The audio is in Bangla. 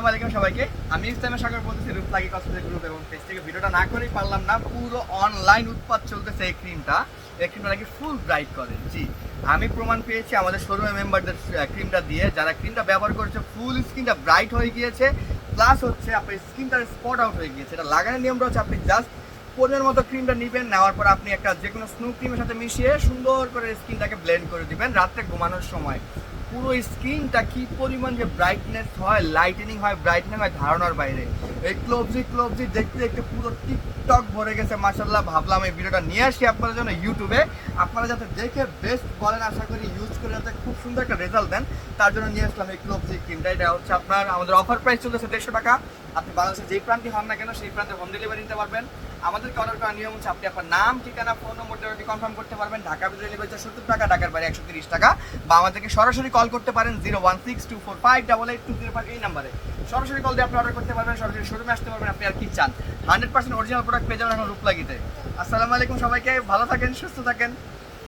আসসালামু আলাইকুম সবাইকে। আমি ইসলামের সাগর বলতেছি কসমেটিক গ্রুপ এবং থেকে ভিডিওটা না করেই পারলাম না। পুরো অনলাইন উৎপাদ চলতেছে এই ক্রিমটা এই ক্রিমটা নাকি ফুল ব্রাইট করে জি, আমি প্রমাণ পেয়েছি আমাদের শোরুমে মেম্বারদের ক্রিমটা দিয়ে। যারা ক্রিমটা ব্যবহার করেছে ফুল স্কিনটা ব্রাইট হয়ে গিয়েছে। প্লাস হচ্ছে আপনার স্কিনটা স্পট আউট হয়ে গিয়েছে। এটা লাগানোর নিয়মটা হচ্ছে আপনি জাস্ট পনেরো মতো ক্রিমটা নেবেন। নেওয়ার পর আপনি একটা যে কোনো স্নো ক্রিমের সাথে মিশিয়ে সুন্দর করে স্কিনটাকে ব্লেন্ড করে দিবেন রাত্রে ঘুমানোর সময়। পুরো স্ক্রিনটা কি পরিমাণ যে ব্রাইটনেস হয় লাইটেনিং হয় ব্রাইটনিং হয় ধারণার বাইরে। এই ক্লোবজি ক্লোবজি দেখতে দেখতে পুরো টিকটক ভরে গেছে মাসাল্লাহ ভাবলাম এই ভিডিওটা নিয়ে আসি আপনাদের জন্য ইউটিউবে আপনারা যাতে দেখে বেস্ট বলেন, আশা করি ইউজ করে যাতে সুন্দর একটা রেজাল্ট দেন। তার জন্য নিয়ে আসলাম এই ক্লোবজি ক্রিমটা এটা হচ্ছে আপনার, আমাদের অফার প্রাইস চলতেছে দেড়শো টাকা। আপনি বাংলাদেশের যেই প্রান্তে হন না কেন, সেই প্রান্তে হোম ডেলিভারি নিতে পারবেন। আমাদেরকে অর্ডার করার নিয়ম হচ্ছে আপনি আপনার নাম, ঠিকানা ফোন নম্বর ডেলিভারি কনফার্ম করতে পারবেন। ঢাকা ডেলিভারি চার্জ সত্তর টাকা, ঢাকার বাইরে একশো তিরিশ টাকা। বা আমাদেরকে সরাসরি কল করতে পারেন zero one six two four five double eight two zero five এই নাম্বারে সরাসরি কল দিয়ে আপনি অর্ডার করতে পারবেন, সরাসরি শোরুমে আসতে পারবেন, আপনি আর কি চান। হান্ড্রেড পার্সেন্ট অরিজিনাল প্রোডাক্ট পেয়ে যাবেন এখন রূপ লাগিতে আসসালামু আলাইকুম সবাইকে, ভালো থাকেন, সুস্থ থাকেন।